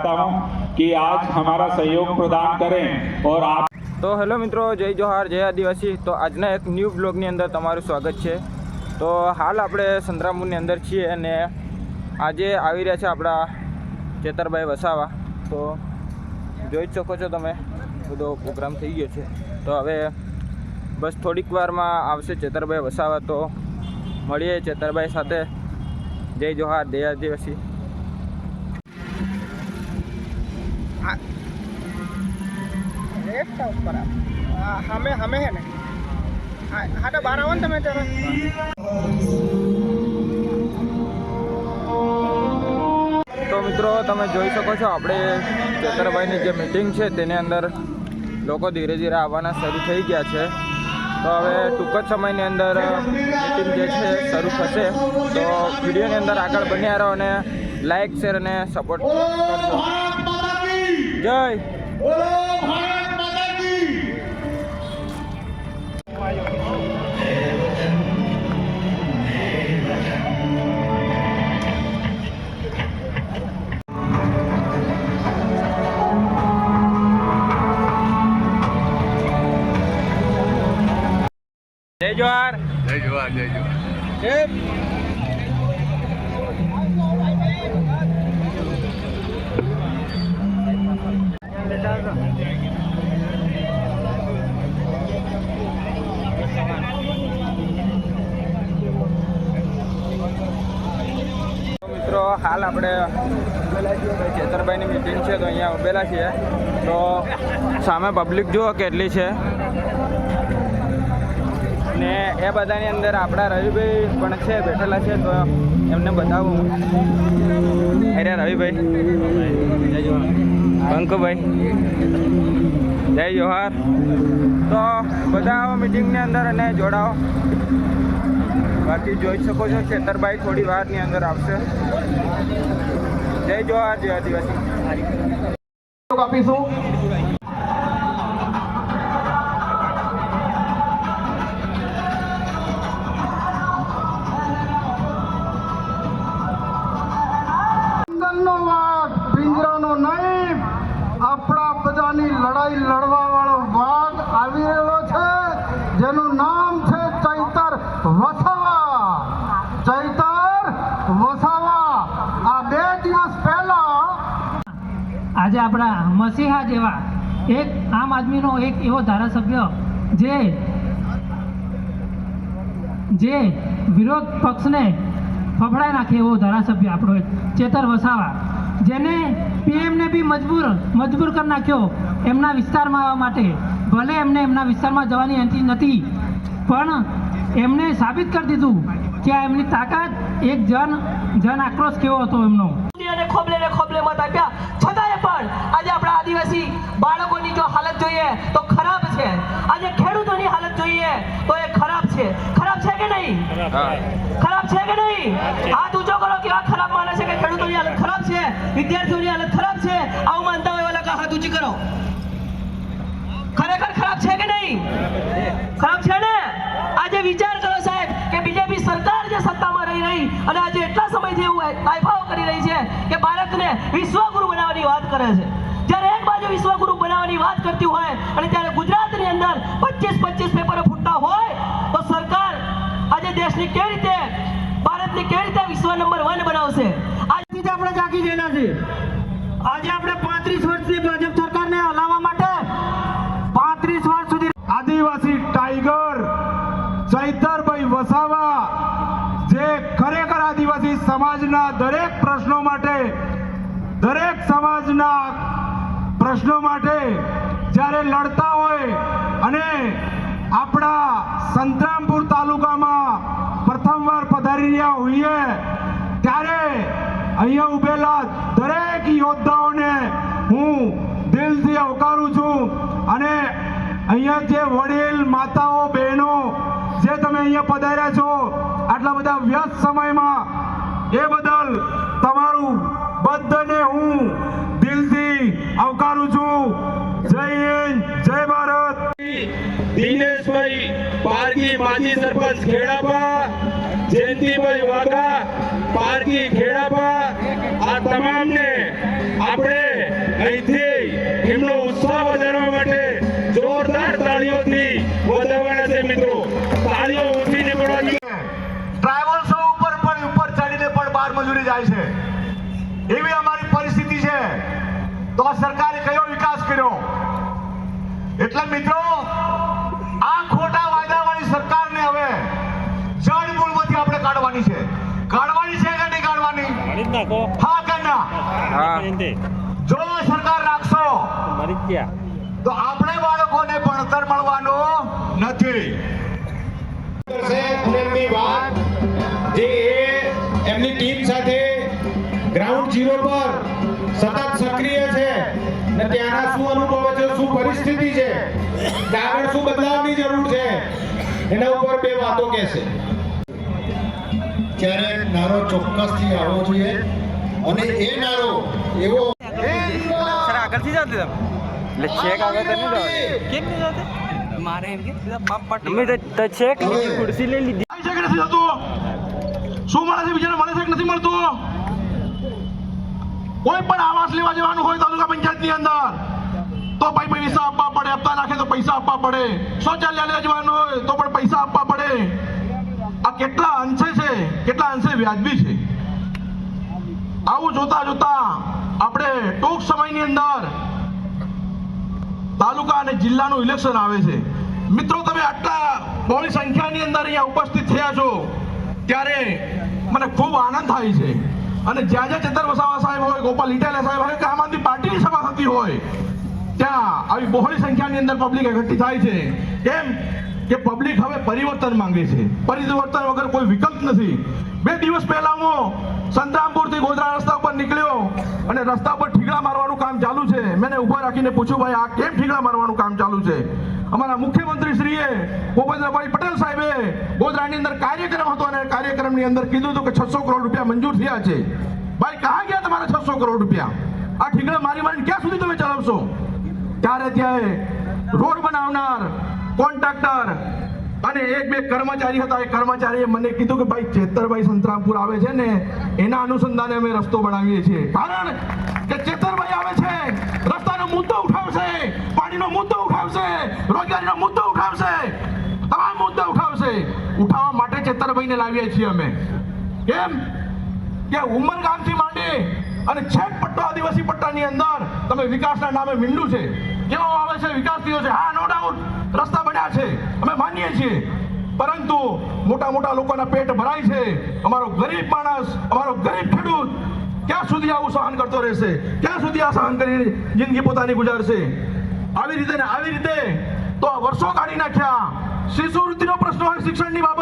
चाहता हूं कि आज हमारा सहयोग प्रदान करें और आप તો હેલો મિત્રો જય જોહાર જય આદિવાસી તો આજના એક ન્યૂ બ્લોગની અંદર તમારું સ્વાગત છે તો હાલ આપણે સંતરામપુરની અંદર છીએ અને આજે આવી રહ્યા છે આપણા ચેતરભાઈ વસાવા તો જોઈ જ શકો છો તમે બધો પ્રોગ્રામ થઈ ગયો છે તો હવે બસ થોડીક વારમાં આવશે ચેતરભાઈ વસાવા તો મળીએ ચેતરભાઈ સાથે જય જોહાર જય આદિવાસી ઉપર હમે હમે હે ને? હા તો બહાર આવો ને તમે તો મિત્રો, તમે જોઈ શકો છો, આપણે ચેતરભાઈની જે મિટિંગ છે, તેની અંદર લોકો ધીરે ધીરે આવવાના શરૂ થઈ ગયા છે. તો હવે ટૂંક જ સમયની અંદર મિટિંગ જે છે, શરૂ થશે. તો વિડીયોની અંદર આગળ બન્યા રહો અને લાઈક શેર અને સપોર્ટ કરજો. જય! જય જોહાર જય જોહાર જય જોહાર મિત્રો હાલ આપણે ચેતરભાઈની મિટિંગ છે તો અહીંયા ઉભેલા છીએ. તો સામે પબ્લિક જુઓ કેટલી છે. એ બધાની અંદર આપણા રવિભાઈ પણ છે, બેઠેલા છે, તો એમને બતાવું. અરે રવિભાઈ. પંકુભાઈ. જય જોહાર. તો બધા મિટિંગની અંદર અને જોડાઓ. બાકી જોઈ શકો છો ખેતરભાઈ થોડી વારની અંદર આવશે. જય જોહાર, જય આદિવાસી. આપીશું આજે આપણા મસીહા જેવા એક આમ આદમીનો એક એવો ધારાસભ્ય જે જે વિરોધ પક્ષને ફફડાઈ નાખે એવો ધારાસભ્ય આપણો ચેતર વસાવા, જેને પીએમને બી મજબૂર મજબૂર કરી નાખ્યો એમના વિસ્તારમાં આવવા માટે. ભલે એમને એમના વિસ્તારમાં જવાની એન્ટ્રી નથી, પણ એમને સાબિત કરી દીધું કે એમની તાકાત એક જન જન આક્રોશ કેવો હતો એમનો. અને ખોબલે ખોબલે મત આપ્યા તો ખરાબ છે. આજે ખેડૂતોની હાલત જોઈએ તો એ ખરાબ છે. ખરાબ છે કે નહીં? ખરાબ છે. કે નહીં? હાથ ઊંચો કરો કેવા ખરાબ માને છે કે ખેડૂતોની હાલત ખરાબ છે? વિદ્યાર્થીઓની હાલત ખરાબ છે? આવું માનતા હોય એવા હાથ ઊંચી કરો. ખરેખર ખરાબ છે કે નહીં? ખરાબ છે ને? આજે વિચાર કરો સાહેબ કે બીજેપી સરકાર જે સત્તામાં રહી રહી અને આજે એટલા સમયથી એવું તાઇફાઓ કરી રહી છે કે ભારતને વિશ્વગુરુ બનાવવાની વાત કરે છે. જ્યારે એક બાજુ વિશ્વગુરુ બનાવવાની વાત કરતી હોય અને ત્યારે ગુજરાતની અંદર પચીસ પચીસ પેપરો ફૂટતા હોય, તો સરકાર આજે દેશની કેવી રીતે, ભારતની કેવી રીતે વિશ્વ નંબર વન બનાવશે? આજથી આપણે જાગી ગયેલા છીએ. આજે આપણે પાંત્રીસ વર્ષની ભાજપ સરકારને હલાવવા માટે પાંત્રીસ વર્ષ સુધી આદિવાસી ટાઈગર ચૈતરભાઈ વસાવા, જે ખરેખર આદિવાસી સમાજના દરેક પ્રશ્નો માટે, દરેક સમાજના પ્રશ્નો માટે જ્યારે લડતા હોય અને આપણા સંતરામપુર તાલુકામાં પ્રથમવાર પધારી રહ્યા હોઈએ, ત્યારે અહીંયા ઉભેલા દરેક યોદ્ધાઓને હું દિલથી આવકારું છું અને અહીંયા જે વડીલ, માતાઓ, બહેનો જે તમે અહીંયા પધાર્યા છો, આટલા બધા વ્યસ્ત સમયમાં એ બદલ તમારું બધાને હું દિલથી આવકારું છું. જય હિન્દ જય ભારત. દિનેશભાઈ પારકી માજી સરપંચ ખેડાપા જયંતિભાઈ વાઘા પારકી ખેડાપા આ તમામને આપણે અહીંથી એમનો ઉત્સાહ વધારવા માટે જોરદાર તાળીઓથી વધાવવાના છે મિત્રો. તાળીઓ ઊંચી નીકળવાની ટ્રાવેલ્સો ઉપર પણ ઉપર ચડીને પણ બાર મજૂરી જાય છે. એવી અમારી પરિસ્થિતિ છે. તો આ સરકારે કયો વિકાસ કર્યો? એટલે મિત્રો આ ખોટા વાયદાવાળી સરકારને હવે જળ મૂળમાંથી આપણે કાઢવાની છે. કાઢવાની છે કે નહીં કાઢવાની? હા કે ના? જો સરકાર રાખશો તો આપણે બાળકોને ભણતર મળવાનું નથી. એમની ટીમ સાથે ગ્રાઉન્ડ ઝીરો પર સતત સક્રિય છે. ને ત્યાંના શું અનુભવે છે? શું પરિસ્થિતિ છે? આગળ શું બદલાવની જરૂર છે? એના ઉપર બે વાતો કહેશે. ત્યારે નારો ચોક્કસથી આવવો જોઈએ અને એ નારો એવો સર આગળથી જાતે તમે. એટલે ચેક આગળ તો નહીં જવા કેમ નહીં જાતે મારે એમ કે અમે તો છેક ખુરશી લઈ લીધી. આવી શકે નથી થતું શું મળે છે? બીજાને મળે છે કે નથી મળતું? કોઈ પણ આવાસ લેવા જવાનું હોય તાલુકા પંચાયતની અંદર, તો ભાઈ પૈસા આપવા પડે, હપ્તા નાખે તો પૈસા આપવા પડે. શૌચાલય જવાનું હોય તો પણ પૈસા આપવા પડે. આ કેટલા અંશે છે, કેટલા અંશે વ્યાજબી છે. આવું જોતા જોતા આપણે ટૂંક સમયની અંદર તાલુકા અને જિલ્લાનું ઇલેક્શન આવે છે. મિત્રો, તમે આટલા બહોળી સંખ્યાની અંદર અહીંયા ઉપસ્થિત થયા છો, ત્યારે મને ખૂબ આનંદ થાય છે. અને જ્યાં જ્યાં ચંદર વસાવા સાહેબ હોય, ગોપાલ ઇટાલિયા સાહેબ હોય કે આમ આદમી પાર્ટીની સભા થતી હોય, ત્યાં આવી બહોળી સંખ્યાની અંદર પબ્લિક એકઠી થાય છે. કેમ? કે પબ્લિક હવે પરિવર્તન માંગે છે. પરિવર્તન વગર કોઈ વિકલ્પ નથી. બે દિવસ પહેલા હું સંતરામપુરથી ગોધરા રસ્તા ઉપર નીકળ્યો અને રસ્તા પર ઠીકડા મારવાનું કામ ચાલુ છે. મેં ઊભા રાખીને પૂછ્યું, ભાઈ, આ કેમ ઠીકડા મારવાનું કામ ચાલુ છે? અમારા મુખ્યમંત્રી શ્રીએ ભૂપેન્દ્રભાઈ પટેલ સાહેબે ગોધરાની અંદર કાર્યક્રમ હતો અને કાર્યક્રમની અંદર કીધું હતું કે છસો કરોડ રૂપિયા મંજૂર થયા છે. ભાઈ કહા ગયા તમારા છસો કરોડ રૂપિયા? આ ઠીકડા મારી મારીને ક્યાં સુધી તમે ચલાવશો? ત્યારે ત્યાં રોડ બનાવનાર કોન્ટ્રાક્ટર અને એક બે કર્મચારી હતા, એ કર્મચારીએ મને કીધું કે ભાઈ ચેતરભાઈ સંતરામપુર આવે છે ને, એના અનુસંધાને અમે રસ્તો બનાવીએ છીએ. કારણ કે ચેતરભાઈ આવે છે, રસ્તાનો મુદ્દો ઉઠાવશે, પાણીનો મુદ્દો ઉઠાવશે, રોજગારીનો મુદ્દો ઉઠાવશે, તમામ મુદ્દા ઉઠાવશે. ઉઠાવવા માટે ચેતરભાઈને લાવીએ છીએ અમે. કેમ? કે ઉમરગામથી માંડી અને છેક પટ્ટો આદિવાસી પટ્ટાની અંદર, તમે વિકાસના નામે મીંડું છે. કેવો આવે છે વિકાસ થયો છે, હા નો ડાઉટ રસ્તા બન્યા છે, અમે માનીએ છીએ. પરંતુ મોટા મોટા લોકોના પેટ ભરાય છે, અમારો ગરીબ માણસ, અમારો ગરીબ ખેડૂત ક્યાં સુધી આવું સહન કરતો રહેશે? ક્યાં સુધી આ સહન કરી જિંદગી પોતાની ગુજારશે? આવી રીતે ને આવી રીતે તો આ વર્ષો કાઢી નાખ્યા. શિશુવૃત્તિનો પ્રશ્ન હોય, શિક્ષણની બાબતની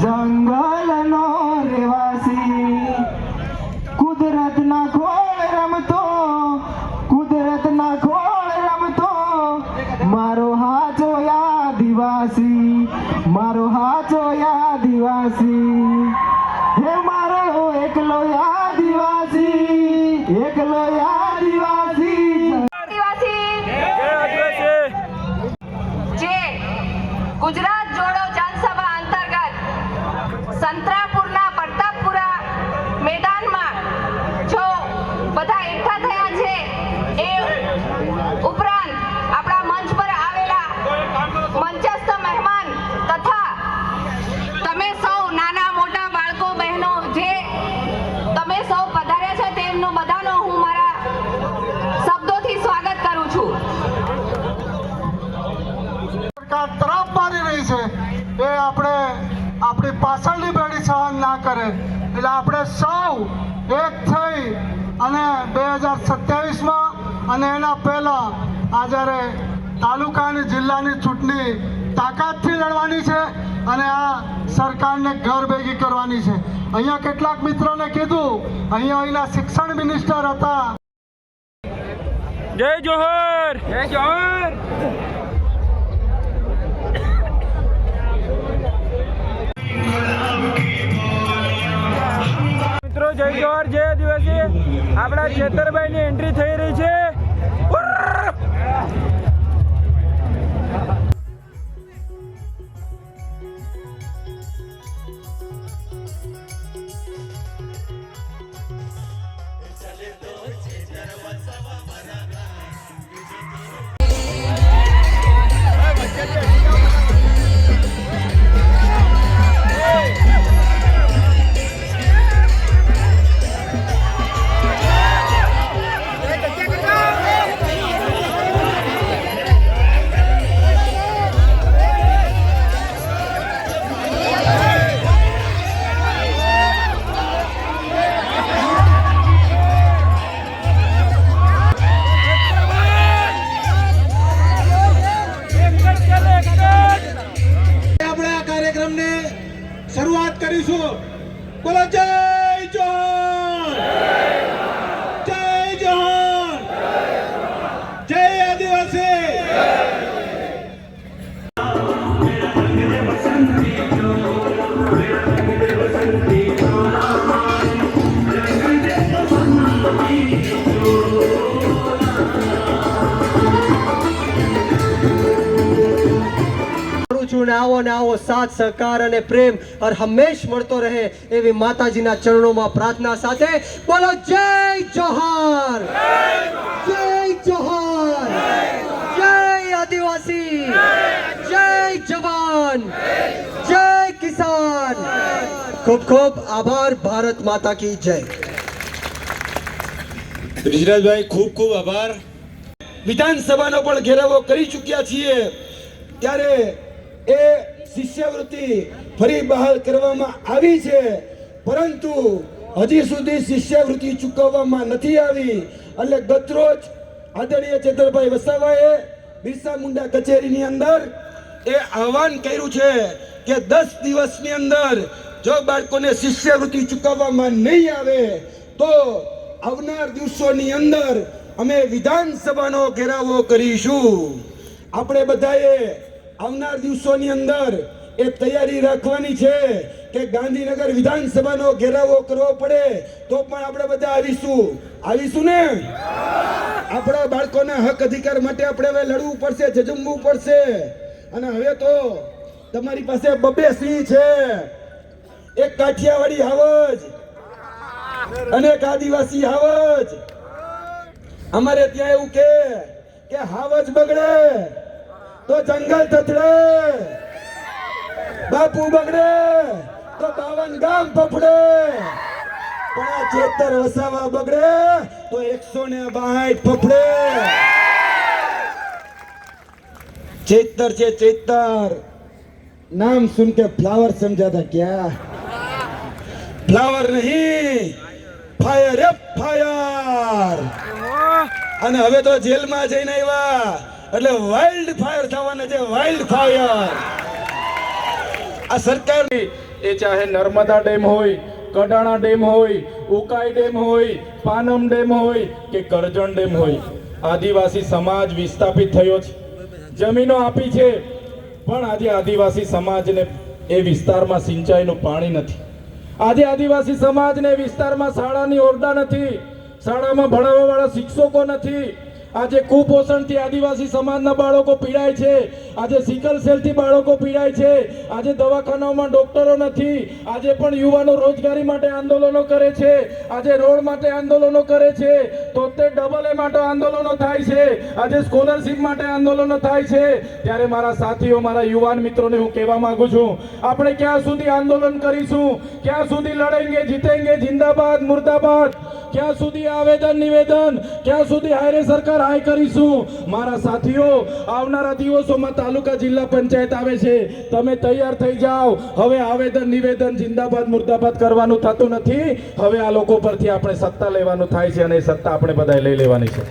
জঙ্গল নরে સહન ના કરે. એટલે આપણે સૌ એક થઈ અને બે હજાર સત્યાવીસમાં અને એના પહેલાં આ જ્યારે તાલુકા અને જિલ્લાની ચૂંટણી તાકાતથી લડવાની છે અને આ સરકારને ઘર ભેગી કરવાની છે. અહીંયા કેટલાક મિત્રોને કીધું અહીંયા અહીંના શિક્ષણ મિનિસ્ટર હતા. જય જોહર! જય જોહર! મિત્રો જય જોહર જય આદિવાસી. આપણા ચેતરભાઈ ની એન્ટ્રી થઈ રહી છે. આવો આવો સાથ સહકાર અને પ્રેમ હર હંમેશ મળતો રહે એવી માતાજીના ચરણોમાં પ્રાર્થના સાથે બોલો જય જોહાર! જય જોહાર! જય આદિવાસી! જય જવાન! જય કિસાન! ખૂબ ખૂબ આભાર ભારત માતા કી જય. ઋષિરાજભાઈ ખૂબ ખૂબ આભાર. વિધાનસભાનો પણ ઘેરાવો કરી ચૂક્યા છીએ. ત્યારે એ શિષ્યવૃત્તિ ફરી બહાલ કરવામાં આવી છે. પરંતુ હજી સુધી શિષ્યવૃત્તિ ચૂકવવામાં નથી આવી. એટલે ગતરોજ આદરણીય ચેતરભાઈ વસાવાએ બિરસા મુંડા કચેરીની અંદર એ આહવાન કર્યું છે કે દસ દિવસની અંદર જો બાળકોને શિષ્યવૃત્તિ ચૂકવવામાં નહીં આવે, તો આવનાર દિવસોની અંદર અમે વિધાનસભાનો ઘેરાવો કરીશું. આપણે બધાએ આવનાર દિવસોની અંદર એ તૈયારી રાખવાની છે કે ગાંધીનગર વિધાનસભાનો ઘેરાવો કરવો પડે તો પણ આપણે બધા આવીશું. આવીશું ને? આપણા બાળકોના હક અધિકાર માટે આપણે હવે લડવું પડશે જજુમવું પડશે. અને હવે તો તમારી પાસે બબે સિંહ છે. એક કાઠિયાવાડી હાવજ અને એક આદિવાસી હાવજ. અમારે ત્યાં એવું કે હાવજ બગડે. તો જંગલ થથડે બાપુ બગડે. તો બાવન ગામ પફડે પણ આ ચેતર વસાવા બગડે તો એકસો ને બાઈઠ પફડે ચેતર છે ચેતર. નામ સુન કે ફ્લાવર સમજાતા ક્યાં? ફ્લાવર નહીં. ફાયર એ ફાયર. અને હવે તો જેલમાં જઈને આવ્યા. એટલે વાઇલ્ડ ફાયર થવાના છે વાઇલ્ડ ફાયર આ સરકાર એ ચાહે નર્મદા ડેમ હોય, કડાણા ડેમ હોય, ઉકાઈ ડેમ હોય, પાનમ ડેમ હોય કે કરજણ ડેમ હોય, આદિવાસી સમાજ વિસ્થાપિત થયો છે. જમીનો આપી છે, પણ આજે આદિવાસી સમાજને એ વિસ્તારમાં સિંચાઈનું પાણી નથી. આજે આદિવાસી સમાજને વિસ્તારમાં શાળાની ઓરડા નથી, શાળામાં ભણાવવાવાળા શિક્ષકો નથી આજે કુપોષણથી આદિવાસી સમાજના બાળકો પીડાય છે. આજે સિકલ સેલથી બાળકો પીડાય છે. આજે દવાખાનાઓમાં ડોક્ટરો નથી. આજે પણ યુવાનો રોજગારી માટે આંદોલનો કરે છે. આજે રોડ માટે આંદોલનો કરે છે. તોતેર ડબલ એ માટે આંદોલનો થાય છે. આજે સ્કોલરશિપ માટે આંદોલનો થાય છે. ત્યારે મારા સાથીઓ, મારા યુવાન મિત્રોને હું કહેવા માંગુ છું, આપણે ક્યાં સુધી આંદોલન કરીશું? ક્યાં સુધી લડેંગે, જીતેંગે? જિંદાબાદ, મુર્દાબાદ. ક્યાં સુધી આવેદન, નિવેદન? ક્યાં સુધી હાયરે સરકાર હાય કરીશું. મારા સાથીઓ, આવનારા દિવસોમાં તાલુકા જિલ્લા પંચાયત આવે છે. તમે તૈયાર થઈ જાઓ. હવે આવેદન, નિવેદન જિંદાબાદ, મુર્દાબાદ કરવાનું થતું નથી. હવે આ લોકો પરથી આપણે સત્તા લેવાનું થાય છે અને એ સત્તા આપણે બધાએ લઈ લેવાની છે.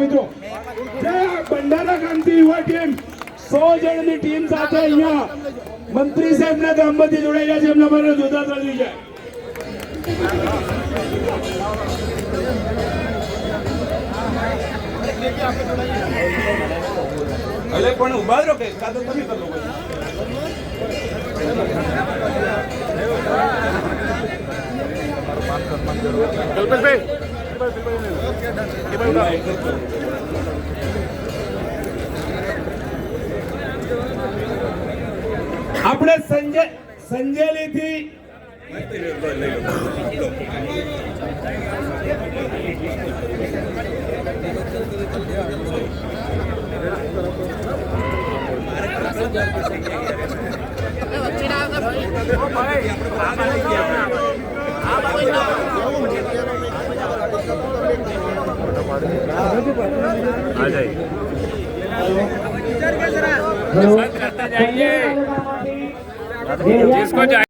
મિત્રો ભંડારા ગામથી યુવા ટીમ. સો જણની ટીમ સાથે અહીંયા મંત્રી જોડાયેલા છે. એમના માટે જોતા થઈ જાય. એટલે પણ ઊભા રહો કે કાં તો તમે કરો આપણે સંજય સંજેલી થી जिसको चाहिए